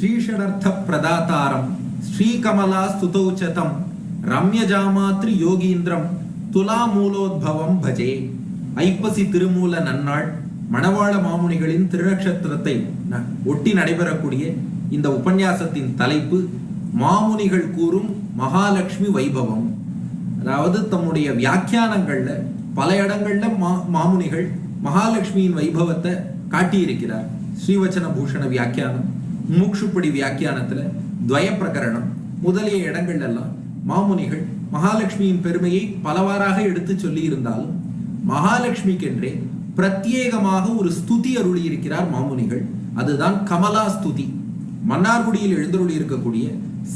ஸ்ரீஷடர்த்த பிரதாதாரம் ஸ்ரீகமலா ஸ்துதௌச்சதம் ரம்யஜாமாத்ரி யோகீந்திரம் துலா மூலோத்பவம் பஜே. ஐப்பசி திருமூல நன்னாள் மணவாள மாமுனிகளின் திருநக்ஷத்திரத்தை ந- ஒட்டி நடைபெறக்கூடிய இந்த உபன்யாசத்தின் தலைப்பு மாமுனிகள் கூறும் மகாலட்சுமி வைபவம். அதாவது தம்முடைய வியாக்கியானங்கள்ல பல இடங்கள்ல மா மாமுனிகள் மகாலட்சுமியின் வைபவத்தை காட்டியிருக்கிறார். ஸ்ரீவச்சன பூஷண வியாக்கியானம். மூக்ஷுப்படி வியாக்கியானத்துல துவய பிரகரணம் முதலிய இடங்கள்ல எல்லாம் மாமுனிகள் மகாலட்சுமியின் பெருமையை பலவாறாக எடுத்து சொல்லி இருந்தாலும் மகாலட்சுமிக்கென்றே பிரத்யேகமாக ஒரு ஸ்துதி அருளி இருக்கிறார் மாமுனிகள். அதுதான் கமலா ஸ்துதி. மன்னார்குடியில் எழுந்தருளி இருக்கக்கூடிய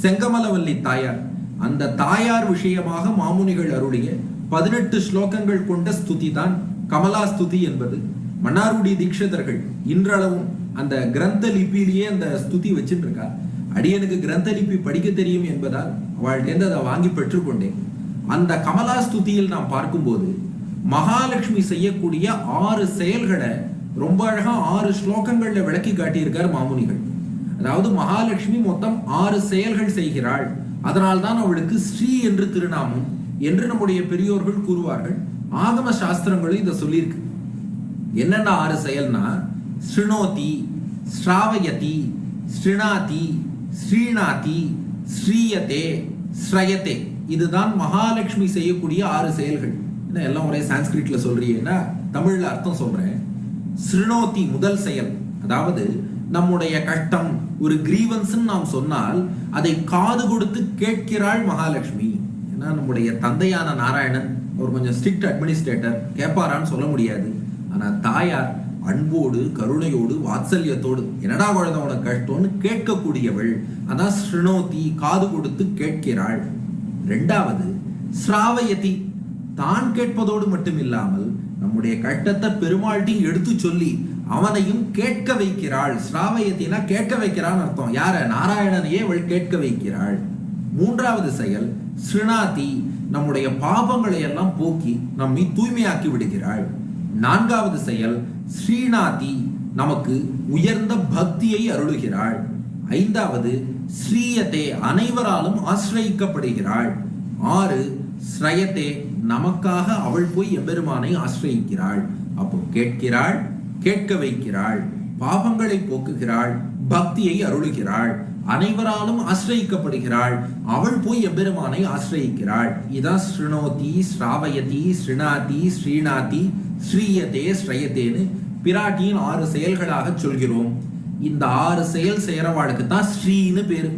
செங்கமலவல்லி தாயார். அந்த தாயார் விஷயமாக மாமுனிகள் அருளிய பதினெட்டு ஸ்லோகங்கள் கொண்ட ஸ்துதி தான் கமலா ஸ்துதி என்பது. மன்னார்குடி தீட்சிதர்கள் இன்றளவும் அந்த கிரந்த லிபியிலேயே அந்த ஸ்துதி வச்சுட்டு இருக்கா அடியனுக்கு கிரந்த லிபி படிக்க தெரியும் என்பதால் அவள்கிட்ட அதை வாங்கி பெற்றுக்கொண்டேன். அந்த கமலா ஸ்துதியில் நாம் பார்க்கும்போது மகாலட்சுமி செய்யக்கூடிய ஆறு செயல்களை ரொம்ப அழகா ஆறு ஸ்லோகங்கள்ல விளக்கி காட்டியிருக்கார் மாமுனிகள். அதாவது மகாலட்சுமி மொத்தம் ஆறு செயல்கள் செய்கிறாள். அதனால்தான் அவளுக்கு ஸ்ரீ என்று திருநாமம் என்று நம்முடைய பெரியோர்கள் கூறுவார்கள். ஆகம சாஸ்திரங்களும் இதை சொல்லியிருக்கு. என்னென்ன ஆறு செயல்னா ஸ்ருணோதி ஸ்ராவயதி ஸ்ருணாதி ஸ்ரீநாதி ஸ்ரீயதே ஸ்ரயதே இதுதான் மகாலட்சுமி செய்யக்கூடிய ஆறு செயல்கள். என்ன எல்லாம் ஒரே சான்ஸ்கிரிட்ல சொல்றீங்கன்னா தமிழ்ல அர்த்தம் சொல்றேன். ஸ்ருணோதி முதல் செயல். அதாவது நம்முடைய கஷ்டம் ஒரு கிரீவன்ஸ் நாம் சொன்னால் அதை காது கொடுத்து கேட்கிறாள் மகாலட்சுமி. ஏன்னா நம்முடைய தந்தையான நாராயணன் அவர் கொஞ்சம் ஸ்ட்ரிக்ட் அட்மினிஸ்ட்ரேட்டர் கேட்பாரான்னு சொல்ல முடியாது. ஆனா தாயார் அன்போடு கருணையோடு வாத்சல்யத்தோடு என்னடா குழந்தை உனக்கு கஷ்டம்னு கேட்கக்கூடியவள். அதான் ஸ்ருணோதி காது கொடுத்து கேட்கிறாள். ரெண்டாவது ஸ்ராவயதி. தான் கேட்பதோடு மட்டுமில்லாமல் நம்முடைய கட்டத்தை பெருமாள்கிட்டையும் எடுத்து சொல்லி அவனையும் கேட்க வைக்கிறாள். ஸ்ராவயத்தினா கேட்க வைக்கிறான்னு அர்த்தம். யார? நாராயணனையே அவள் கேட்க வைக்கிறாள். மூன்றாவது செயல் ஸ்ருணாதி. நம்முடைய பாபங்களை எல்லாம் போக்கி நம்மை தூய்மையாக்கி விடுகிறாள். நான்காவது செயல் ஸ்ரீநாதி நமக்கு உயர்ந்த பக்தியை அருளுகிறாள். ஐந்தாவது ஸ்ரீயத்தே அனைவராலும் ஆசிரயிக்கப்படுகிறாள். ஆறு ஸ்ரயத்தே நமக்காக அவள் போய் எம்பெருமானை ஆசிரயிக்கிறாள். அப்போ கேட்கிறாள் கேட்க வைக்கிறாள் பாவங்களை போக்குகிறாள் பக்தியை அருளுகிறாள் அனைவராலும் ஆசிரயிக்கப்படுகிறாள் அவள் போய் எம்பெருமானை ஆசிரயிக்கிறாள். இதான் ஸ்ருணோதி ஸ்ராவயதி ஸ்ருணாதி ஸ்ரீநாதி ஸ்ரீயதே ஸ்ரயத்தேன்னு பிராட்டியின் ஆறு செயல்களாக சொல்கிறோம். இந்த ஆறு செயல் செய்கிறவாளுக்கு தான் ஸ்ரீன்னு பேர்.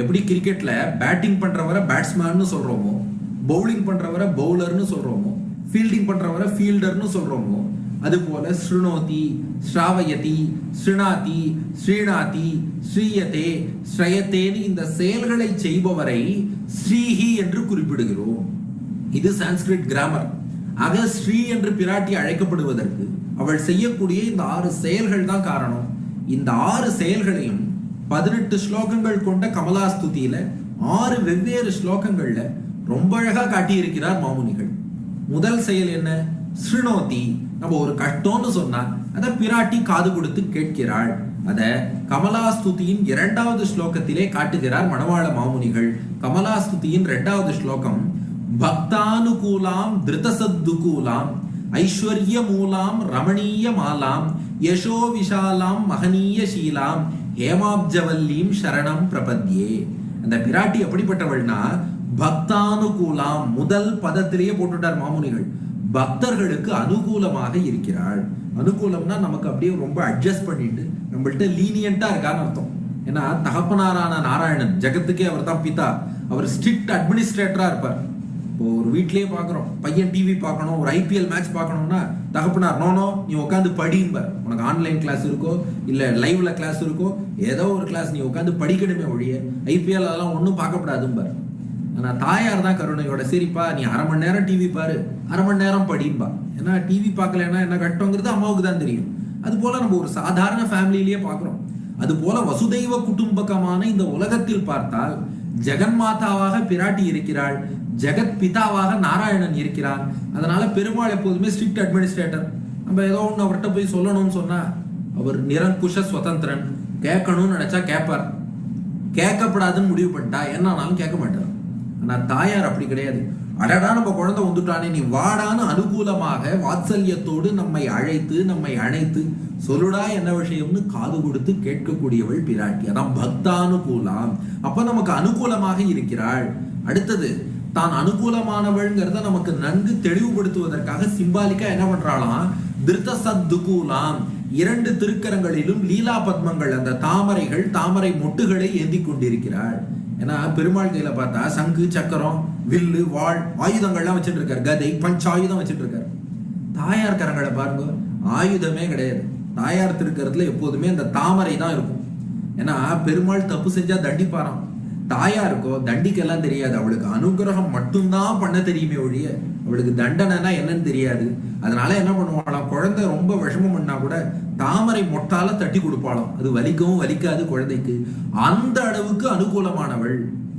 எப்படி கிரிக்கெட்டில் பேட்டிங் பண்ணுறவரை பேட்ஸ்மேன்னு சொல்கிறோமோ பவுலிங் பண்ணுறவரை பவுலர்னு சொல்கிறோமோ ஃபீல்டிங் பண்ணுறவரை ஃபீல்டர்னு சொல்கிறோமோ அதுபோல் ஸ்ருணோதி ஸ்ராவயதி ஸ்ருணாதி ஸ்ரீநாதி ஸ்ரீயதே ஸ்ரயத்தேன்னு இந்த செயல்களை செய்பவரை ஸ்ரீஹி என்று குறிப்பிடுகிறோம். இது சான்ஸ்கிரிட் கிராமர் ஆக ஸ்ரீ என்று பிராட்டி அழைக்கப்படுவதற்கு அவள் செய்யக்கூடிய இந்த ஆறு செயல்கள் தான் காரணம். இந்த ஆறு செயல்களையும் பதினெட்டு ஸ்லோகங்கள் கொண்ட கமலாஸ்துதியில ஆறு வெவ்வேறு ஸ்லோகங்கள்ல ரொம்ப அழகா காட்டியிருக்கிறார் மாமுனிகள். முதல் செயல் என்ன? ஸ்ருணோதி. நம்ம ஒரு கஷ்டம்னு சொன்னா அதை பிராட்டி காது கொடுத்து கேட்கிறாள். அத கமலாஸ்துதியின் இரண்டாவது ஸ்லோகத்திலே காட்டுகிறார் மணவாள மாமுனிகள். கமலாஸ்துதியின் இரண்டாவது ஸ்லோகம் பக்தானுகூலாம் திருதசத்துகூலாம் ஐஸ்வர்ய மூலாம் ரமணீய மாலாம் யசோ விஷாலாம் மகனீய சீலாம் ஹேமாப்ஜவல்லீம் சரணம் பிரபத்யே. அந்த பிராட்டி எப்படிப்பட்டவள்னா பக்தானுகூலாம் முதல் பதத்திலேயே போட்டுட்டார் மாமுனிகள். பக்தர்களுக்கு அனுகூலமாக இருக்கிறாள். அனுகூலம்னா நமக்கு அப்படியே ரொம்ப அட்ஜஸ்ட் பண்ணிட்டு நம்மள்ட்ட லீனியண்டா இருக்கான்னு அர்த்தம். ஏன்னா தகப்பனாரான நாராயணன் ஜெகத்துக்கே அவர் தான் பிதா. அவர் ஸ்ட்ரிக்ட் அட்மினிஸ்ட்ரேட்டரா இருப்பார். இப்போ ஒரு வீட்லயே பார்க்குறோம் பையன் டிவி பார்க்கணும் ஒரு ஐபிஎல் மேட்ச் பார்க்கணும்னா தகப்பனார் நோனோ நீ உட்காந்து படிம்பர் உனக்கு ஆன்லைன் கிளாஸ் இருக்கோ இல்லை லைவ்ல கிளாஸ் இருக்கோ ஏதோ ஒரு கிளாஸ் நீ உட்காந்து படிக்கணுமே ஒழிய ஐபிஎல் அதெல்லாம் ஒன்றும் பார்க்கப்படாதும்பர் ஆனால் தாயார் தான் கருணையோட சரிப்பா நீ அரை மணி நேரம் டிவி பாரு அரை மணி நேரம் படிம்பா ஏன்னா டிவி பார்க்கலன்னா என்ன கட்டோங்கிறது அம்மாவுக்கு தான் தெரியும். அது போல நம்ம ஒரு சாதாரண ஃபேமிலியிலேயே பார்க்குறோம் அது போல வசுதெய்வ குடும்பகமான இந்த உலகத்தில் பார்த்தால் ஜெகன்மாதாவாக பிராட்டி இருக்கிறாள். ஜெகத் பிதாவாக நாராயணன் இருக்கிறார் அதனால பெருமாள் எப்போதுமே ஸ்ட்ரிக்ட் அட்மினிஸ்ட்ரேட்டர் நம்ம ஏதோ ஒன்று அவர்கிட்ட போய் சொல்லணும்னு சொன்னால் அவர் நிரங்குஷ சுதந்திரன் கேட்கணும்னு நினச்சா கேட்பார். கேட்கப்படாதுன்னு முடிவு பண்ணிட்டா என்னானாலும் கேட்க மாட்டார். ஆனா தாயார் அப்படி கிடையாது. அடடா நம்ம குழந்தை வந்துட்டானே நீ வாடான்னு அனுகூலமாக வாத்சல்யத்தோடு நம்மை அழைத்து நம்மை அழைத்து சொல்லுடா என்ன விஷயம்னு காது கொடுத்து கேட்கக்கூடியவள் பிராட்டி. அதான் பக்தானுகூலம். அப்ப நமக்கு அனுகூலமாக இருக்கிறாள். அடுத்தது தான் அனுகூலமானவள்ங்கிறத நமக்கு நன்கு தெளிவுபடுத்துவதற்காக சிம்பாலிக்கா என்ன பண்றாளாம்? திருத்த சத்துகூலாம் இரண்டு திருக்கரங்களிலும் லீலா பத்மங்கள் அந்த தாமரைகள் தாமரை மொட்டுகளை ஏந்தி கொண்டிருக்கிறாள். ஏன்னா பெருமாள் கையில பார்த்தா சங்கு சக்கரம் வில்லு வாழ் ஆயுதங்கள்லாம் வச்சுட்டு இருக்காரு கதை பஞ்சாயுதம் வச்சுட்டு இருக்காரு தாயார் கரங்களை பாருங்க ஆயுதமே கிடையாது. தாயார் திருக்கிறதுல எப்போதுமே அந்த தாமரை தான் இருக்கும். ஏன்னா பெருமாள் தப்பு செஞ்சா தாயா இருக்கோ தண்டிக்கெல்லாம் தெரியாது. அவளுக்கு அனுகிரகம் மட்டும்தான் பண்ண தெரியுமே ஒழிய அவளுக்கு தண்டனைனா என்னன்னு தெரியாது. அதனால என்ன பண்ணுவாளாம்? குழந்தை ரொம்ப விஷமம் பண்ணா கூட தாமரை மொட்டால தட்டி கொடுப்பாளாம். அது வலிக்கவும் வலிக்காது குழந்தைக்கு. அந்த அளவுக்கு அனுகூலமானவள்.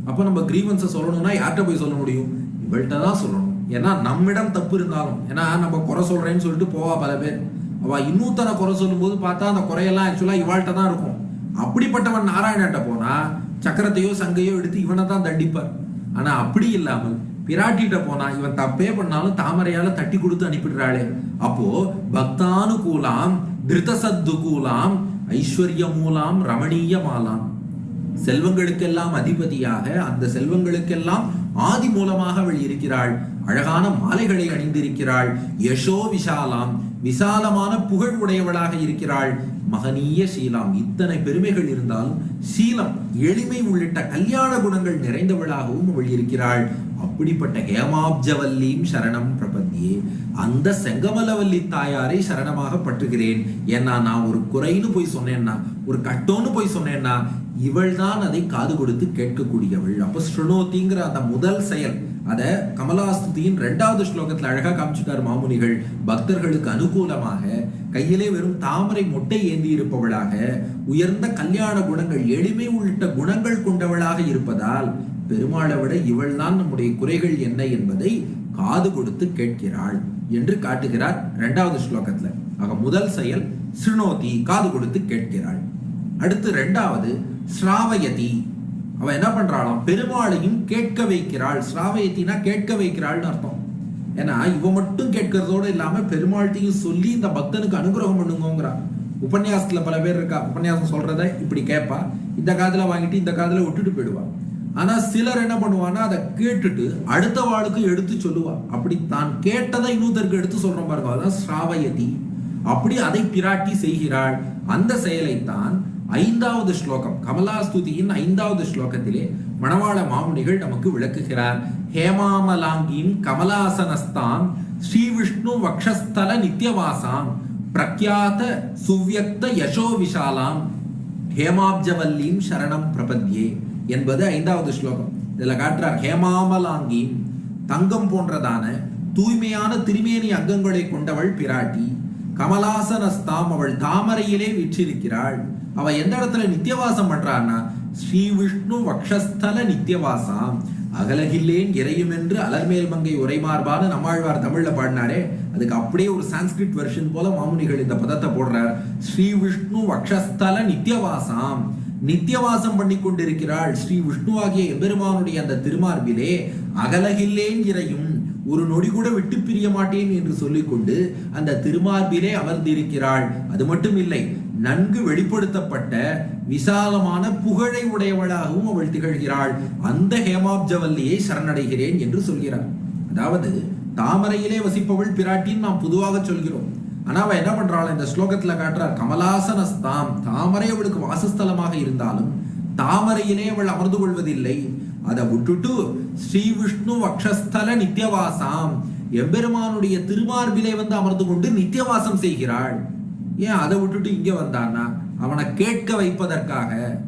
அப்ப நம்ம கிரீவன்ஸை சொல்லணும்னா யார்கிட்ட போய் சொல்ல முடியும்? இவள்கிட்ட தான் சொல்லணும். ஏன்னா நம்மிடம் தப்பு இருந்தாலும் ஏன்னா நம்ம குறை சொல்றேன்னு சொல்லிட்டு போவா பல பேர். அவ இன்னொருத்தனை குறை சொல்லும்போது பார்த்தா அந்த குறையெல்லாம் ஆக்சுவலா இவாள்கிட்ட தான் இருக்கும். அப்படிப்பட்டவன் நாராயணன்ட்ட போனா சக்கரத்தையோ சங்கையோ எடுத்து இவனை தான் தண்டிப்பார். ஆனா அப்படி இல்லாமல் பிராட்டிட்ட போனா இவன் தப்பே பண்ணாலும் தாமரையால தட்டி கொடுத்து அனுப்பிடுறாளே. அப்போ பக்தானுகூலாம் திருதசத்துகூலாம் ஐஸ்வர்ய மூலாம் ரமணீய மாலாம் செல்வங்களுக்கெல்லாம் அதிபதியாக அந்த செல்வங்களுக்கெல்லாம் ஆதி மூலமாக அவள் இருக்கிறாள் அழகான மாலைகளை அணிந்திருக்கிறாள். யசோ விஷாலாம் விசாலமான புகழ் உடையவளாக இருக்கிறாள். மகனீய சீலாம் இத்தனை பெருமைகள் இருந்தாலும் சீலம் எளிமை உள்ளிட்ட கல்யாண குணங்கள் நிறைந்தவளாகவும் அவள் இருக்கிறாள். அப்படிப்பட்ட ஹேமாப்ஜவல்லியும் சரணம் பிரபந்தியே அந்த செங்கமலவல்லி தாயாரை சரணமாக பற்றுகிறேன். ஏன்னா நான் ஒரு குறைன்னு போய் சொன்னேன்னா ஒரு கட்டோன்னு போய் சொன்னேன்னா இவள் தான் அதை காது கொடுத்து கேட்கக்கூடியவள். அப்ப ஸ்ருணோத்திங்கிற அந்த முதல் செயல். அதை கமலாஸ்துதியின் ரெண்டாவது ஸ்லோகத்துல அழகா காமிச்சுட்டார் மாமுனிகள். பக்தர்களுக்கு அனுகூலமாக கையிலே வெறும் தாமரை மொட்டை ஏந்தி இருப்பவளாக உயர்ந்த கல்யாண குணங்கள் எளிமை உள்ளிட்ட குணங்கள் கொண்டவளாக இருப்பதால் பெருமாளை விட இவள் தான் நம்முடைய குறைகள் என்ன என்பதை காது கொடுத்து கேட்கிறாள் என்று காட்டுகிறார் இரண்டாவது ஸ்லோகத்துல. ஆக முதல் செயல் ஸ்ருணோதி காது கொடுத்து கேட்கிறாள். அடுத்து ரெண்டாவது ஸ்ராவயதி அவன் என்ன பண்றாளாம் பெருமாளையும் கேட்க வைக்கிறாள். ஸ்ராவயத்தினா கேட்க வைக்கிறாள்னு அர்த்தம். ஏன்னா இவ மட்டும் கேட்கறதோட இல்லாம பெருமாள்கிட்டையும் சொல்லி இந்த பக்தனுக்கு அனுகிரகம் பண்ணுங்கிறா உபன்யாசத்துல பல பேர் இருக்கா? உபன்யாசம் சொல்றத இப்படி கேட்பா இந்த காதுல வாங்கிட்டு இந்த காதுல விட்டுட்டு போயிடுவா. ஆனா சிலர் என்ன பண்ணுவான்னா அதை கேட்டுட்டு அடுத்த வாளுக்கு எடுத்து சொல்லுவா. அப்படி தான் கேட்டதை இன்னொருத்தருக்கு எடுத்து சொல்றோம் பாருங்க. அதான் ஸ்ராவயதி அப்படி அதை பிராட்டி செய்கிறாள். அந்த செயலைத்தான் ஐந்தாவது ஸ்லோகம். கமலாஸ்துதியின் ஐந்தாவது ஸ்லோகத்திலே மணவாள மாமுனிகள் நமக்கு விளக்குகிறார். ஹேமாமலாங்கின் கமலாசனஸ்தாம் ஸ்ரீ விஷ்ணு வக்ஷஸ்தல நித்யவாசாம் பிரக்யாத சுவியக்த யசோ விஷாலாம் ஹேமாப்ஜவல்லீம் சரணம் பிரபத்யே என்பது ஐந்தாவது ஸ்லோகம். இதுல காட்டுறார் ஹேமாமலாங்கின் தங்கம் போன்றதான தூய்மையான திருமேனி அங்கங்களை கொண்டவள் பிராட்டி கமலாசனஸ்தாம் அவள் தாமரையிலே விற்றிருக்கிறாள். அவன் எந்த இடத்துல நித்தியவாசம் பண்றான்னா ஸ்ரீ விஷ்ணு வக்ஷஸ்தல நித்தியவாசம். அகலகில்லேன் இறையும் என்று அலர்மேல் மங்கை உரைமார்பான்னு நம்மாழ்வார் தமிழ்ல பாடினாரே அதுக்கு அப்படியே ஒரு சான்ஸ்கிரிட் வெர்ஷன் போல மாமுனிகள் இந்த பதத்தை போடுறார். ஸ்ரீ விஷ்ணு வக்ஷஸ்தல நித்தியவாசம். நித்தியவாசம் பண்ணி கொண்டிருக்கிறாள் ஸ்ரீ விஷ்ணுவாகிய எம்பெருமானுடைய அந்த திருமார்பிலே அகலகில்லேன் இறையும் ஒரு நொடி கூட விட்டு பிரிய மாட்டேன் என்று சொல்லிக்கொண்டு அந்த திருமார்பிலே அமர்ந்திருக்கிறாள். அது மட்டும் இல்லை நன்கு வெளிப்படுத்தப்பட்ட விசாலமான புகழை உடையவளாகவும் அவள் திகழ்கிறாள். அந்த ஹேமாப்ஜவல்லியை சரணடைகிறேன் என்று சொல்கிறார் அதாவது தாமரையிலே வசிப்பவள் பிராட்டின்னு நாம் பொதுவாக சொல்கிறோம். ஆனா அவ என்ன பண்றாள்? இந்த ஸ்லோகத்துல காட்டுறார் கமலாசனஸ்தாம் தாமரை அவளுக்கு வாசஸ்தலமாக இருந்தாலும் தாமரையிலே அவள் அமர்ந்து கொள்வதில்லை. அதை விட்டுட்டு ஸ்ரீ விஷ்ணு வக்ஷஸ்தல நித்தியவாசாம் எம்பெருமானுடைய திருமார்பிலே வந்து அமர்ந்து கொண்டு நித்தியவாசம் செய்கிறாள். ஏன் அதை விட்டுட்டு இங்கே வந்தான்னா? அவனை கேட்க வைப்பதற்காக.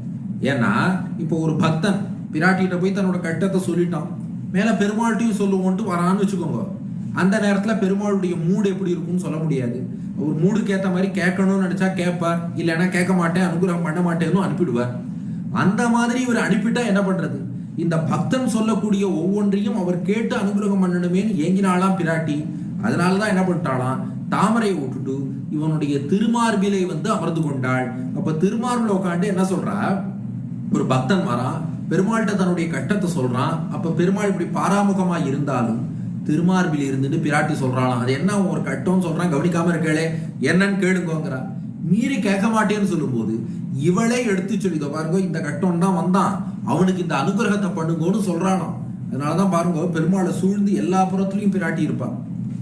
ஏன்னா இப்போ ஒரு பக்தன் பிராட்டிகிட்ட போய் தன்னோட கட்டத்தை சொல்லிட்டான். மேலே பெருமாள்கிட்டையும் சொல்லுவோன்ட்டு வரான்னு வச்சுக்கோங்க. அந்த நேரத்தில் பெருமாளுடைய மூடு எப்படி இருக்கும்னு சொல்ல முடியாது. ஒரு மூடுக்கு ஏற்ற மாதிரி கேட்கணும்னு நினச்சா கேட்பார். இல்லைன்னா கேட்க மாட்டேன் அனுகிரகம் பண்ண மாட்டேன்னு அனுப்பிடுவார். அந்த மாதிரி இவர் அனுப்பிட்டா என்ன பண்றது? இந்த பக்தன் சொல்லக்கூடிய ஒவ்வொன்றையும் அவர் கேட்டு அனுகிரகம் பண்ணணுமேன்னு ஏங்கினாலாம் பிராட்டி. அதனால தான் என்ன பண்ணிட்டாலாம் தாமரையை விட்டுட்டு இவனுடைய திருமார்பிலை வந்து அமர்ந்து கொண்டாள். அப்ப திருமார்பில் உட்காந்து என்ன சொல்றா? ஒரு பக்தன் வரான் பெருமாள்கிட்ட தன்னுடைய கட்டத்தை சொல்றான். அப்ப பெருமாள் இப்படி பாராமுகமா இருந்தாலும் திருமார்பில் இருந்துட்டு பிராட்டி சொல்றாளாம். அது என்ன ஒரு கட்டம்னு சொல்றான்? கவனிக்காம இருக்கே என்னன்னு கேளுங்கோங்கிறா. மீறி கேட்க மாட்டேன்னு சொல்லும்போது இவளே எடுத்து சொல்லிதோ பாருங்க இந்த கட்டம் தான் வந்தான். அவனுக்கு இந்த அனுகிரகத்தை பண்ணுங்கன்னு சொல்றானாம். அதனாலதான் பாருங்க பெருமாளை சூழ்ந்து எல்லா புறத்துலயும் பிராட்டி இருப்பான்.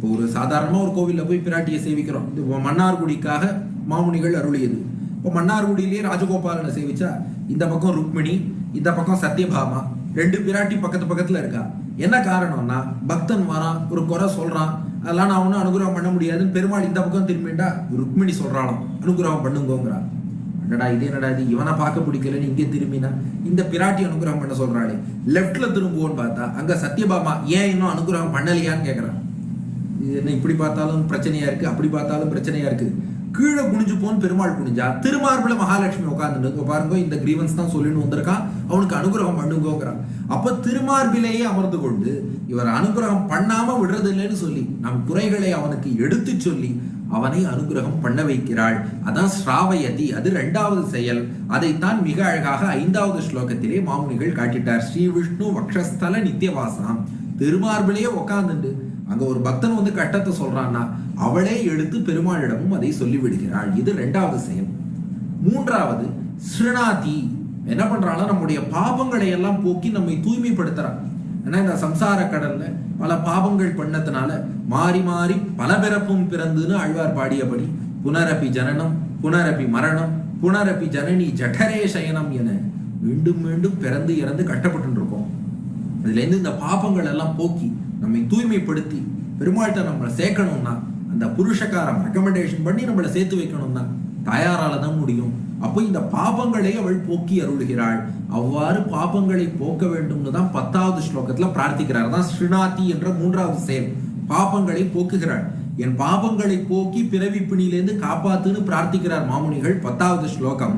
இப்போ ஒரு சாதாரணமாக ஒரு கோவிலில் போய் பிராட்டியை சேவிக்கிறோம். இது மன்னார்குடிக்காக மாமுனிகள் அருளியது. இப்போ மன்னார்குடியிலேயே ராஜகோபாலனை சேவிச்சா இந்த பக்கம் ருக்மிணி இந்த பக்கம் சத்யபாமா ரெண்டு பிராட்டி பக்கத்து பக்கத்தில் இருக்கா? என்ன காரணம்னா பக்தன் வரான் ஒரு குறை சொல்கிறான் அதெல்லாம் நான் ஒன்றும் அனுகிரகம் பண்ண முடியாதுன்னு பெருமாள் இந்த பக்கம் திரும்பிட்டா ருக்மிணி சொல்றாளாம் அனுகிரகம் பண்ணுங்கோங்கிறா என்னடா இது என்னடா இது? இவனை பார்க்க பிடிக்கலன்னு இங்கே திரும்பினா இந்த பிராட்டி அனுகிரகம் பண்ண சொல்கிறாளே லெஃப்டில் திரும்புவோன்னு பார்த்தா அங்கே சத்யபாமா ஏன் இன்னும் அனுகிரகம் பண்ணலையான்னு கேட்குறான் இது என்ன இப்படி பார்த்தாலும் பிரச்சனையா இருக்கு அப்படி பார்த்தாலும் பிரச்சனையா இருக்கு. கீழே குனிஞ்சு போன் பெருமாள் குனிஞ்சா திருமார்புல மகாலட்சுமி உட்காந்துட்டு பாருங்க இந்த கிரீவன்ஸ் தான் சொல்லிட்டு வந்திருக்கான். அவனுக்கு அனுகிரகம் பண்ணுங்கோங்கிறான். அப்ப திருமார்பிலேயே அமர்ந்து கொண்டு இவர் அனுகிரகம் பண்ணாம விடுறது இல்லைன்னு சொல்லி நம் குறைகளை அவனுக்கு எடுத்து சொல்லி அவனை அனுகிரகம் பண்ண வைக்கிறாள். அதான் ஸ்ராவயதி அது ரெண்டாவது செயல். அதைத்தான் மிக அழகாக ஐந்தாவது ஸ்லோகத்திலே மாமுனிகள் காட்டிட்டார். ஸ்ரீ விஷ்ணு வக்ஷஸ்தல நித்தியவாசனம். திருமார்பிலேயே உட்காந்துண்டு அங்க ஒரு பக்தன் வந்து கட்டத்தை சொல்றான்னா அவளே எடுத்து பெருமாளிடமும் அதை சொல்லிவிடுகிறாள். இது ரெண்டாவது செயல். மூன்றாவது ஸ்ருணாதி என்ன பண்றாளா நம்முடைய பாபங்களை எல்லாம் போக்கி நம்மை தூய்மைப்படுத்துறான். ஏன்னா இந்த சம்சார கடல்ல பல பாவங்கள் பண்ணதுனால மாறி மாறி பல பிறப்பும் பிறந்துன்னு ஆழ்வார் பாடியபடி புனரப்பி ஜனனம் புனரப்பி மரணம் புனரப்பி ஜனனி ஜடரே சயனம் என மீண்டும் மீண்டும் பிறந்து இறந்து கட்டப்பட்டு இருக்கோம் அதுல இருந்து இந்த பாபங்கள் எல்லாம் போக்கி நம்மை தூய்மைப்படுத்தி பெருமாள்கிட்ட நம்மளை சேர்க்கணும்னா அந்த புருஷக்காரம் ரெக்கமெண்டேஷன் பண்ணி நம்மளை சேர்த்து வைக்கணும்னா தாயாரால தான் முடியும். அப்போ இந்த பாபங்களை அவள் போக்கி அருளுகிறாள். அவ்வாறு பாபங்களை போக்க வேண்டும்னு தான் பத்தாவது ஸ்லோகத்துல பிரார்த்திக்கிறார். தான் ஸ்ரீநாதி என்ற மூன்றாவது செயல். பாபங்களை போக்குகிறாள். என் பாபங்களை போக்கி பிறவி பிணியிலேருந்து காப்பாத்துன்னு பிரார்த்திக்கிறார் மாமுனிகள் பத்தாவது ஸ்லோகம்.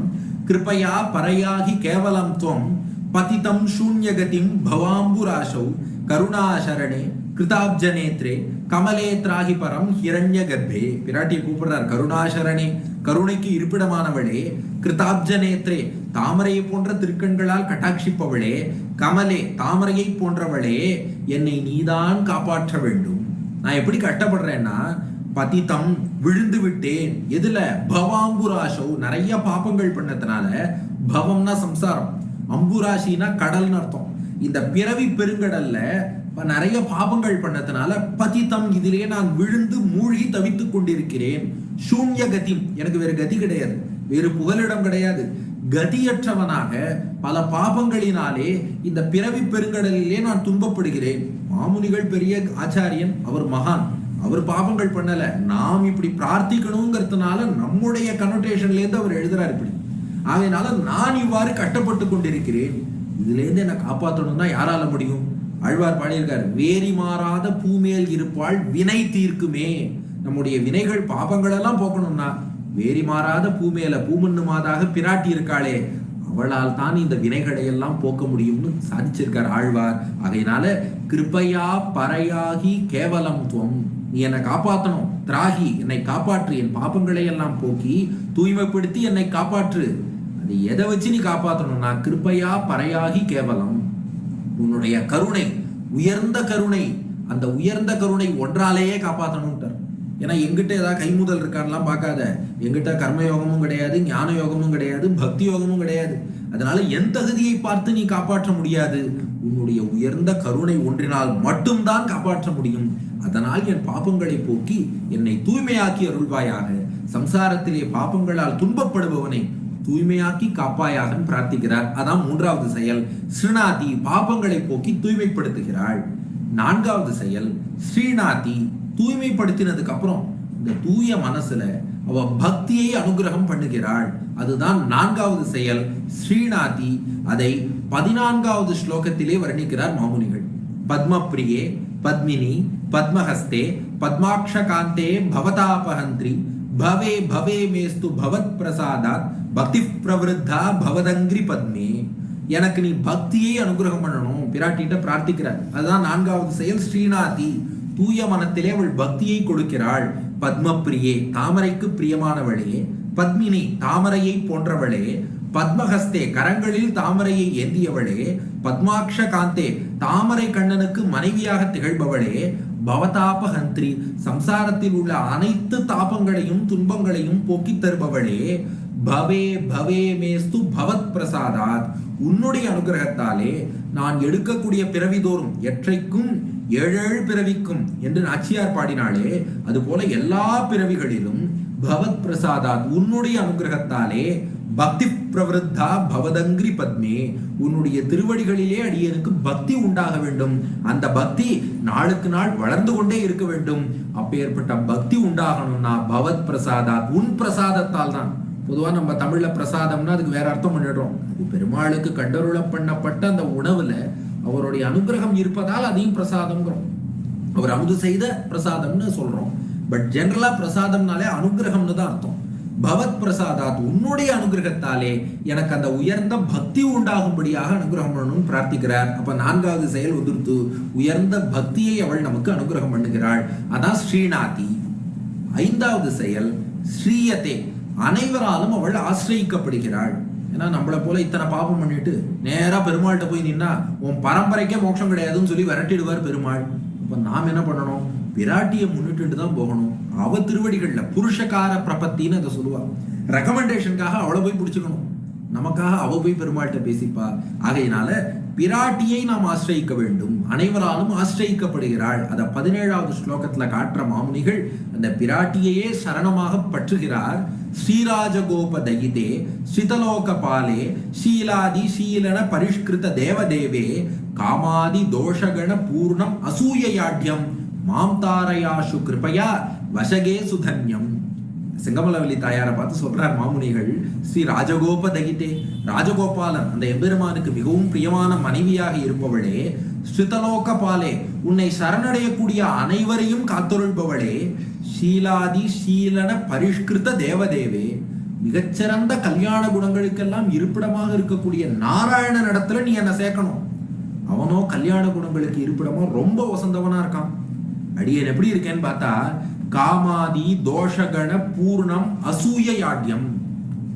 கிருபையா பரையாகி கேவலம் துவம் பதிதம் சூன்யகதிம் பவாம்புராசௌ கருணாசரணே கிருதாப்ஜநேத்ரே கமலே திராகி பரம் ஹிரண்ய கர்ப்பே பிராட்டியை கூப்பிடுறார் கருணாசரணே கருணைக்கு இருப்பிடமானவளே கிருதாப்ஜநேத்ரே தாமரையை போன்ற திருக்கண்களால் கட்டாட்சிப்பவளே கமலே தாமரையை போன்றவளே என்னை நீதான் காப்பாற்ற வேண்டும். நான் எப்படி கஷ்டப்படுறேன்னா பதித்தம் விழுந்து விட்டேன். எதுல? பவாம்புராசோ நிறைய பாப்பங்கள் பண்ணதுனால பவம்னா சம்சாரம். அம்புராசினா கடல்னு அர்த்தம். இந்த பிறவி பெருங்கடல்ல நிறைய பாபங்கள் பண்ணதுனால பதித்தம் இதிலே நான் விழுந்து மூழ்கி தவித்துக் கொண்டிருக்கிறேன். சூன்ய கதி எனக்கு வேறு கதி கிடையாது. வேறு புகலிடம் கிடையாது. கதியற்றவனாக பல பாபங்களினாலே இந்த பிறவி பெருங்கடலிலே நான் துன்பப்படுகிறேன். மாமுனிகள் பெரிய ஆச்சாரியன் அவர் மகான். அவர் பாபங்கள் பண்ணல. நாம் இப்படி பிரார்த்திக்கணுங்கிறதுனால நம்முடைய கனோட்டேஷன்ல இருந்து அவர் எழுதுறார் இப்படி. ஆகையினால நான் இவ்வாறு கட்டப்பட்டு கொண்டிருக்கிறேன். இதுலேருந்து என்னை என்ன காப்பாற்றணும்னா யாரால முடியும்? ஆழ்வார் பாடியிருக்கார் வேரி மாறாத பூமேல் இருப்பாள் வினை தீர்க்குமே. நம்முடைய வினைகள் பாபங்களெல்லாம் போக்கணும்னா வேரி மாறாத பூமேல பூமண்ணுமாதாக பிராட்டி இருக்காளே அவளால் தான் இந்த வினைகளை எல்லாம் போக்க முடியும்னு சாதிச்சிருக்கார் ஆழ்வார். அதையினால கிருப்பையா பறையாகி கேவலம் துவம். நீ என்னை காப்பாற்றணும் திராகி என்னை காப்பாற்று என் பாப்பங்களை எல்லாம் போக்கி தூய்மைப்படுத்தி என்னை காப்பாற்று. அது எதை வச்சு நீ காப்பாற்றணும்னா கிருப்பையா பறையாகி கேவலம். உன்னுடைய கருணை உயர்ந்த கருணை அந்த உயர்ந்த கருணை ஒன்றாலேயே காப்பாற்றணும்ட்டார் ஏன்னா எங்கிட்ட ஏதாவது கைமுதல் இருக்கான்லாம் பார்க்காத. எங்கிட்ட கர்மயோகமும் கிடையாது ஞான யோகமும் கிடையாது பக்தி யோகமும் கிடையாது. அதனால என் தகுதியை பார்த்து நீ காப்பாற்ற முடியாது. உன்னுடைய உயர்ந்த கருணை ஒன்றினால் மட்டும்தான் காப்பாற்ற முடியும். அதனால் என் பாப்பங்களை போக்கி என்னை தூய்மையாக்கி அருள்வாயாக. சம்சாரத்திலே பாப்பங்களால் துன்பப்படுபவனை தூய்மையாக்கி காப்பாயாக பிரார்த்திக்கிறார். அதான் மூன்றாவது செயல். ஸ்ரீநாதி பாபங்களை போக்கி தூய்மைப்படுத்துகிறாள். நான்காவது செயல். ஸ்ரீநாதி தூய்மைப்படுத்தினதுக்கு அப்புறம் இந்த தூய மனசுல அவ பக்தியை அனுகிரகம் பண்ணுகிறாள். அதுதான் நான்காவது செயல். ஸ்ரீநாதி அதை பதினான்காவது ஸ்லோகத்திலே வர்ணிக்கிறார் மாமுனிகள். பத்மப்ரியே பத்மினி பத்மஹஸ்தே பத்மாக்ஷகாந்தே பவதாபஹந்திரி பவே பவே மேஸ்து பவத் பிரசாதாத் பக்தி பிரவருத்தா பவதங்கிரி பத்மி எனக்கு நீ பக்தியை அனுகிரகம் பண்ணணும். பிராட்டிகிட்ட பிரார்த்திக்கிறார். அதுதான் நான்காவது செயல் ஸ்ரீநாதி. தூய மனத்திலே அவள் பக்தியை கொடுக்கிறாள். பத்மப்பிரியே தாமரைக்கு பிரியமானவளே. பத்மினி தாமரையை போன்றவளே. பத்மஹஸ்தே கரங்களில் தாமரையை ஏந்தியவளே. பத்மாக்ஷ காந்தே தாமரை கண்ணனுக்கு மனைவியாக திகழ்பவளே. பவதாபஹந்திரி சம்சாரத்தில் உள்ள அனைத்து தாபங்களையும் துன்பங்களையும் போக்கித் தருபவளே. பவே பவே மேஸ்து பவத் பிரசாதாத் உன்னுடைய அனுகிரகத்தாலே நான் எடுக்கக்கூடிய பிறவிதோறும் எற்றைக்கும் ஏழேழு பிறவிக்கும் என்று நாச்சியார் பாடினாலே அதுபோல எல்லா பிறவிகளிலும் பவத் பிரசாதாத் உன்னுடைய அனுகிரகத்தாலே பக்தி பிரவருத்தா பவதங்கிரி பத்மே. உன்னுடைய திருவடிகளிலே அடியனுக்கு பக்தி உண்டாக வேண்டும். அந்த பக்தி நாளுக்கு நாள் வளர்ந்து கொண்டே இருக்க வேண்டும். அப்பேற்பட்ட பக்தி உண்டாகணும்னா பவத் பிரசாதாத் உன் பிரசாதத்தால் தான் பொதுவா நம்ம தமிழ்ல பிரசாதம்னா அதுக்கு வேற அர்த்தம் பண்ணிடுறோம். அது பெருமாளுக்கு கண்டருள பண்ணப்பட்ட அந்த உணவுல அவருடைய அனுகிரகம் இருப்பதால் அதையும் பிரசாதம்ங்கிறோம். அவர் அமுது செய்த பிரசாதம்னு சொல்றோம். பட் ஜென்ரலா பிரசாதம்னாலே அனுகிரகம்னு தான் அர்த்தம். பவத் பிரசாதாத் உன்னுடைய அனுகிரகத்தாலே எனக்கு அந்த உயர்ந்த பக்தி உண்டாகும்படியாக அனுகிரகம் பண்ணணும்னு பிரார்த்திக்கிறார். அப்ப நான்காவது செயல் உதிர்த்து உயர்ந்த பக்தியை அவள் நமக்கு அனுகிரகம் பண்ணுகிறாள். அதான் ஸ்ரீநாதி. ஐந்தாவது செயல் ஸ்ரீயதே. அனைவராலும் அவள் ஆசிரயிக்கப்படுகிறாள். ஏன்னா நம்மளை போல இத்தனை பாபம் பண்ணிட்டு நேரா பெருமாள்கிட்ட போய் நின்னா உன் பரம்பரைக்கே மோட்சம் கிடையாதுன்னு சொல்லி விரட்டிடுவார் பெருமாள். அப்ப நாம் என்ன பண்ணணும்? பிராட்டியை முன்னிட்டு தான் போகணும். அவ திருவடிகள்ல புருஷகார பிரபத்தின்னு அதை சொல்லுவா. ரெக்கமெண்டேஷனுக்காக அவளை போய் பிடிச்சிக்கணும். நமக்காக அவ போய் பெருமாள்கிட்ட பேசிப்பா. ஆகையினால பிராட்டியை நாம் ஆசிரயிக்க வேண்டும். அனைவராலும் ஆசிரயிக்கப்படுகிறாள். அத பதினேழாவது ஸ்லோகத்துல காட்டுற மாமுனிகள் அந்த பிராட்டியையே சரணமாக பற்றுகிறார். ஸ்ரீராஜகோப தயிதே ஸ்ரிதலோக பாலே ஷீலாதி ஷீலன பரிஷ்கிருத தேவதேவே காமாதி தோஷகண பூர்ணம் அசூயயாட்யம் மாம் தாரயாஷு கிருபையா வசகே சுதன்யம் செங்கமலவல்லி தாயாரை பார்த்து சொல்றார் மாமுனிகள் ஸ்ரீ ராஜகோப தகிதே ராஜகோபாலன் அந்த எம்பெருமானுக்கு மிகவும் பிரியமான மனைவியாக இருப்பவளே ஸ்ரிதலோகபாலே உன்னை சரணடையக்கூடிய அனைவரையும் காத்தொருள்பவளே ஷீலாதி ஷீலன பரிஷ்கிருத தேவதேவே. மிகச்சிறந்த கல்யாண குணங்களுக்கெல்லாம் இருப்பிடமாக இருக்கக்கூடிய நாராயணன் இடத்துல நீ என்ன சேர்க்கணும்? அவனோ கல்யாண குணங்களுக்கு இருப்பிடமோ ரொம்ப வசந்தவனா இருக்கான். அடியன் எப்படி இருக்கேன்னு பார்த்தா காமாதி தோஷகண பூர்ணம் அசூயாட்யம்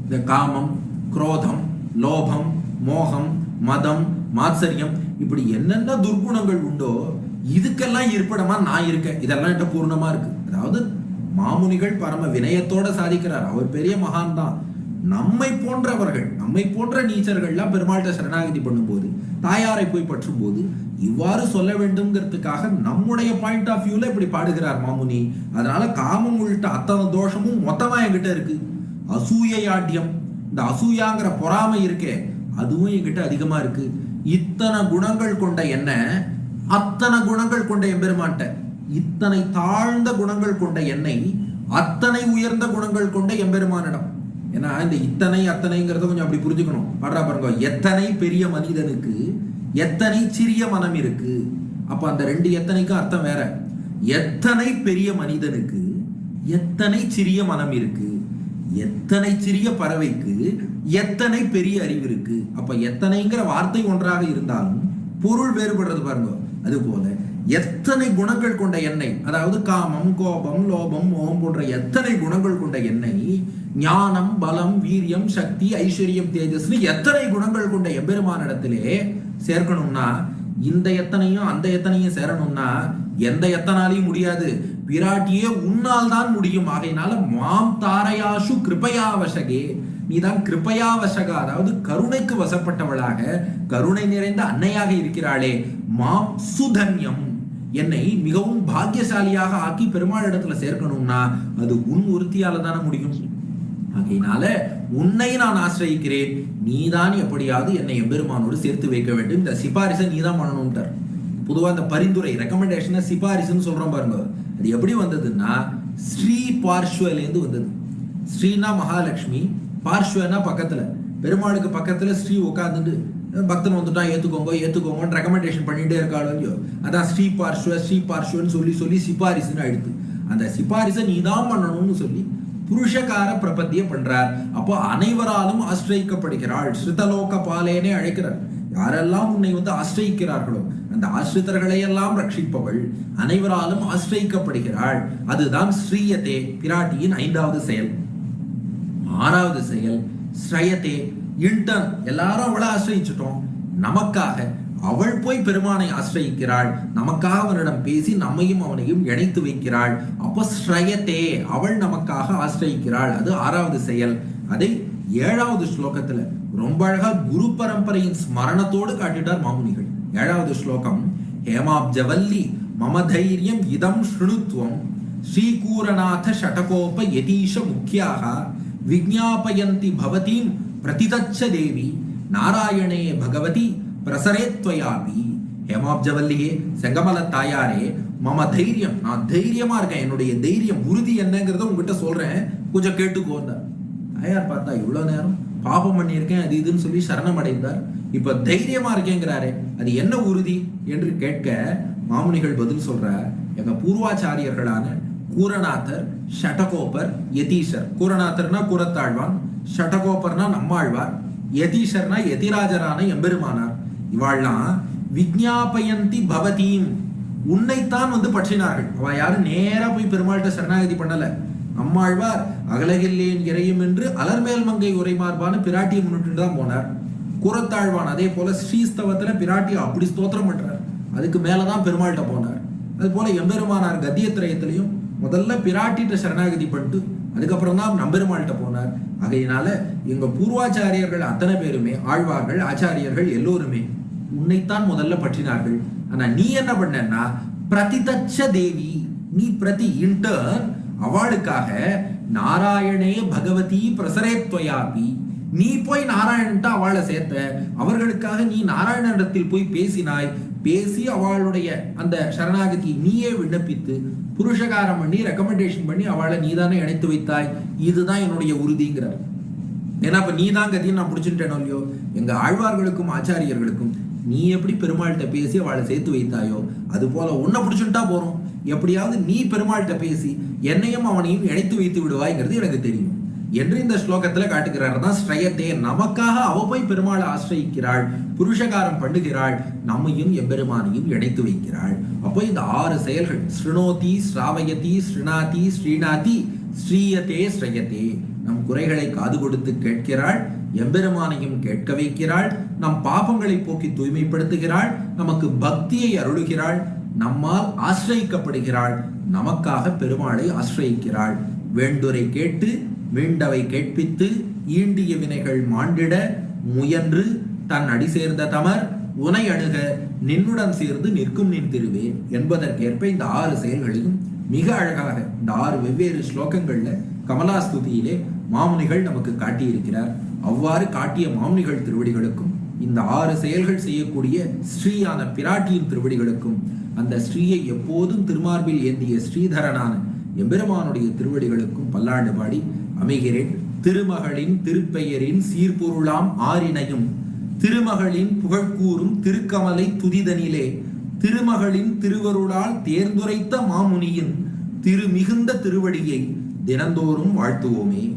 இந்த காமம் குரோதம் லோபம் மோகம் மதம் மாத்சரியம் இப்படி என்னென்ன துர்குணங்கள் உண்டோ இதுக்கெல்லாம் இருப்பிடமா நான் இருக்கேன். இதெல்லாம் என்கிட்ட பூர்ணமா இருக்கு. அதாவது மாமுனிகள் பரம வினயத்தோட சாதிக்கிறார். அவர் பெரிய மகான் தான். நம்மை போன்றவர்கள் நம்மை போன்ற நீச்சர்கள்லாம் பெருமாள்கிட்ட சரணாகதி பண்ணும்போது தாயாரை போய் பற்றும் போது இவ்வாறு சொல்ல வேண்டும்ங்கிறதுக்காக நம்முடைய பாயிண்ட் ஆஃப் வியூல இப்படி பாடுகிறார் மாமுனி. அதனால காமம் உள்ளிட்ட அத்தனை தோஷமும் மொத்தமா என்கிட்ட இருக்கு. அசூயாட்யம் இந்த அசூயாங்கிற பொறாமை இருக்கே அதுவும் என்கிட்ட அதிகமா இருக்கு. இத்தனை குணங்கள் கொண்ட என்ன அத்தனை குணங்கள் கொண்ட எம்பெருமான்ட்ட இத்தனை தாழ்ந்த குணங்கள் கொண்ட என்னை அத்தனை உயர்ந்த குணங்கள் கொண்ட எம்பெருமானிடம். ஏன்னா இந்த இத்தனை அத்தனைங்கிறத கொஞ்சம் அப்படி புரிஞ்சுக்கணும். பாடுறா பாருங்க எத்தனை பெரிய மனிதனுக்கு எத்தனை சிறிய மனம் இருக்கு? அப்ப அந்த ரெண்டு எத்தனைக்கும் அர்த்தம் வேற. எத்தனை பெரிய மனிதனுக்கு எத்தனை சிறிய மனம் இருக்கு? எத்தனை சிறிய பறவைக்கு எத்தனை பெரிய அறிவு இருக்கு? அப்ப எத்தனைங்கிற வார்த்தை ஒன்றாக இருந்தாலும் பொருள் வேறுபடுறது பாருங்க. அதுபோல எத்தனை குணங்கள் கொண்ட எண்ணெய் அதாவது காமம் கோபம் லோபம் மோகம் போன்ற எத்தனை குணங்கள் கொண்ட எண்ணெய் ஞானம் பலம் வீரியம் சக்தி ஐஸ்வர்யம் தேஜஸ்னு எத்தனை குணங்கள் கொண்ட எம்பெருமானிடத்திலே சேர்க்கணும்னா இந்த எத்தனையும் அந்த எத்தனையும் சேரணும்னா எந்த எத்தனாலையும் முடியாது. பிராட்டியே உன்னால் தான் முடியும். ஆகையினால மாம் தாரையாசு கிருபையாவசகே. நீதான் கிருபயாவசகா அதாவது கருணைக்கு வசப்பட்டவளாக கருணை நிறைந்த அன்னையாக இருக்கிறாளே. மாம் சுதன்யம். என்னை மிகவும் பாக்கியசாலியாக ஆக்கி பெருமாள் இடத்துல சேர்க்கணும்னா அது உன் ஒருத்தியால தானே முடியும். ஆகையினால உன்னை நான் ஆசிரயிக்கிறேன். நீதான் எப்படியாவது என்னை எம்பெருமானோடு சேர்த்து வைக்க வேண்டும். இந்த சிபாரிசை நீதான் பண்ணணும்ட்டார். பொதுவா இந்த பரிந்துரை ரெக்கமெண்டேஷனை சிபாரிசுன்னு சொல்றோம் பாருங்க. அது எப்படி வந்ததுன்னா ஸ்ரீ பார்ஷ்வலேருந்து வந்தது. ஸ்ரீனா மகாலட்சுமி பார்ஷ்வனா பக்கத்துல. பெருமாளுக்கு பக்கத்துல ஸ்ரீ உட்காந்துட்டு பக்தன் வந்துட்டான் ஏத்துக்கோங்க ஏத்துக்கோங்கன்னு ரெக்கமெண்டேஷன் பண்ணிட்டே இருக்காளோ இல்லையோ? அதான் ஸ்ரீ பார்ஷ்வ ஸ்ரீ பார்ஷ்வன்னு சொல்லி சொல்லி சிபாரிசுன்னு ஆயிடுது அந்த சிபாரிசை நீ தான் பண்ணணும்னு சொல்லி புருஷகார பிரபத்திய பண்றார். அப்போ அனைவராலும் ஆசிரயிக்கப்படுகிறாள். ஸ்ருதலோக பாலேனே அழைக்கிறார் யாரெல்லாம் உன்னை வந்து ஆசிரியிக்கிறார்களோ அந்த ஆசிரித்தர்களையெல்லாம் ரட்சிப்பவள். அனைவராலும் ஆசிரியிக்கப்படுகிறாள். அதுதான் ஸ்ரீயதே பிராட்டியின் ஐந்தாவது செயல். ஆறாவது செயல் ஸ்ரயத்தே இன்டர் எல்லாரும் அவளை ஆசிரியிச்சிட்டோம். நமக்காக அவள் போய் பெருமானை ஆசிரியிக்கிறாள். நமக்காக அவனிடம் பேசி நம்மையும் அவனையும் இணைத்து வைக்கிறாள். அப்போ ஸ்ரயத்தே அவள் நமக்காக ஆசிரியிக்கிறாள். அது ஆறாவது செயல். அதை ஏழாவது ஸ்லோகத்துல ரொம்ப அழகா குரு பரம்பரையின் ஸ்மரணத்தோடு காட்டிட்டார் மாமுனிகள். ஏழாவது ஸ்லோகம் ஹேமாப்ஜவல்லி மம தைரியம் இதம் ஸ்ருணுத்வம் ஸ்ரீகூரநாத ஷடகோப யதீஷ முக்கியாக விஜாபயந்தி பவதீம் பிரதிதச்ச தேவி நாராயணே பகவதி பிரசரேத்வயாபி ஹேமாப்ஜவல்லியே செங்கமல தாயாரே மம தைரியம் நான் தைரியமா இருக்கேன். என்னுடைய தைரியம் உறுதி என்னங்கிறத உங்ககிட்ட சொல்றேன். கொஞ்சம் கேட்டுக்கோந்த தாயார் பார்த்தா இவ்வளோ நேரம் பாபம் பண்ணியிருக்கேன் அது இதுன்னு சொல்லி சரணம் அடைந்தார் இப்ப தைரியமா இருக்கேங்கிறாரே அது என்ன உறுதி என்று கேட்க மாமுனிகள் பதில் சொல்ற எங்க பூர்வாச்சாரியர்களான கூரநாதர் ஷடகோபர் யதீஷர் கூரநாதர்னா கூரத்தாழ்வான் ஷடகோபர்னா நம்மாழ்வார் யதீஷர்னா யதிராஜரான எம்பெருமானார். இவாள்லாம் விஜ்ஞாபயந்தி பவதீம். உன்னைத்தான் வந்து பற்றினார்கள். அவ யாரும் நேரா போய் பெருமாள்கிட்ட சரணாகதி பண்ணல. நம்மாழ்வார் அகலகில்லேன் இறையும் என்று அலர்மேல் மங்கை உரைமார்பான பிராட்டியை முன்னிட்டு தான் போனார். கூரத்தாழ்வான் அதே போல ஸ்ரீஸ்தவத்துல பிராட்டியை அப்படி ஸ்தோத்திரம் பண்றார். அதுக்கு மேலதான் பெருமாள்கிட்ட போனார். அது போல எம்பெருமானார் கத்தியத்திரயத்திலையும் முதல்ல பிராட்டிட்ட சரணாகதி பட்டு அதுக்கப்புறம் தான் நம்பெருமாள்கிட்ட போனார். ஆகையினால எங்க பூர்வாச்சாரியர்கள் அத்தனை பேருமே ஆழ்வார்கள் ஆச்சாரியர்கள் எல்லோருமே உன்னைத்தான் முதல்ல பற்றினார்கள். ஆனா நீ என்ன பண்ணன்னா பிரதிதச்ச தேவி நீ பிரதி இன்டர்ன் அவளுக்காக நாராயணே பகவதி பிரசரேத்வயாபி நீ போய் நாராயணன்ட்டு அவளை சேர்த்த அவர்களுக்காக நீ நாராயணனிடத்தில் போய் பேசினாய். பேசி அவளுடைய அந்த சரணாகதி நீயே விண்ணப்பித்து புருஷகாரம் பண்ணி ரெக்கமெண்டேஷன் பண்ணி அவளை நீ தானே இணைத்து வைத்தாய். இதுதான் என்னுடைய உறுதிங்கிறார். ஏன்னா இப்போ நீ தான் கத்தின்னு நான் பிடிச்சிட்டேனோ இல்லையோ? எங்கள் ஆழ்வார்களுக்கும் ஆச்சாரியர்களுக்கும் நீ எப்படி பெருமாள்கிட்ட பேசி அவளை சேர்த்து வைத்தாயோ அது போல உன்னை பிடிச்சுட்டா போகிறோம் எப்படியாவது நீ பெருமாள்கிட்ட பேசி என்னையும் அவனையும் இணைத்து வைத்து விடுவாய்ங்கிறது எனக்கு தெரியும். என்று இந்த ஸ்லோகத்துல காட்டுகிறார். தான் ஸ்ரயத்தே நமக்காக அவ போய் பெருமாளை ஆசிரயிக்கிறாள் புருஷகாரம் பண்ணுகிறாள் நம்மையும் எம்பெருமானையும் இணைத்து வைக்கிறாள். அப்போ இந்த ஆறு செயல்கள் ஸ்ருணோதி ஸ்ராவயதி ஸ்ருணாதி ஸ்ரீநாதி ஸ்ரீயத்தே ஸ்ரயத்தே. நம் குறைகளை காது கொடுத்து கேட்கிறாள் எம்பெருமானையும் கேட்க வைக்கிறாள் நம் பாபங்களை போக்கி தூய்மைப்படுத்துகிறாள் நமக்கு பக்தியை அருளுகிறாள் நம்மால் ஆசிரயிக்கப்படுகிறாள் நமக்காக பெருமாளை ஆசிரயிக்கிறாள். வேண்டுரை கேட்டு மீண்டவை கேட்பித்து ஈண்டிய வினைகள் மாண்டிட முயன்று தன் அடி சேர்ந்த தமர் உனை அணுக நின்னுடன் சேர்ந்து நிற்கும் நின் திருவே என்பதற்கேற்ப இந்த ஆறு செயல்களையும் மிக அழகாக இந்த ஆறு வெவ்வேறு ஸ்லோகங்கள்ல கமலாஸ்துதியிலே மாமுனிகள் நமக்கு காட்டியிருக்கிறார். அவ்வாறு காட்டிய மாமுனிகள் திருவடிகளுக்கும் இந்த ஆறு செயல்கள் செய்யக்கூடிய ஸ்ரீயான பிராட்டியின் திருவடிகளுக்கும் அந்த ஸ்ரீயை எப்போதும் திருமார்பில் ஏந்திய ஸ்ரீதரனான எம்பெருமானுடைய திருவடிகளுக்கும் பல்லாண்டு பாடி அமைகிறேன். திருமகளின் திருப்பெயரின் சீர்பொருளாம் ஆறினையும் திருமகளின் புகழ்கூறும் திருக்கமலை துதிதனிலே. திருமகளின் திருவருளால் தேர்ந்துரைத்த மாமுனியின் திருமிகுந்த திருவடியை தினந்தோறும் வாழ்த்துவோமே.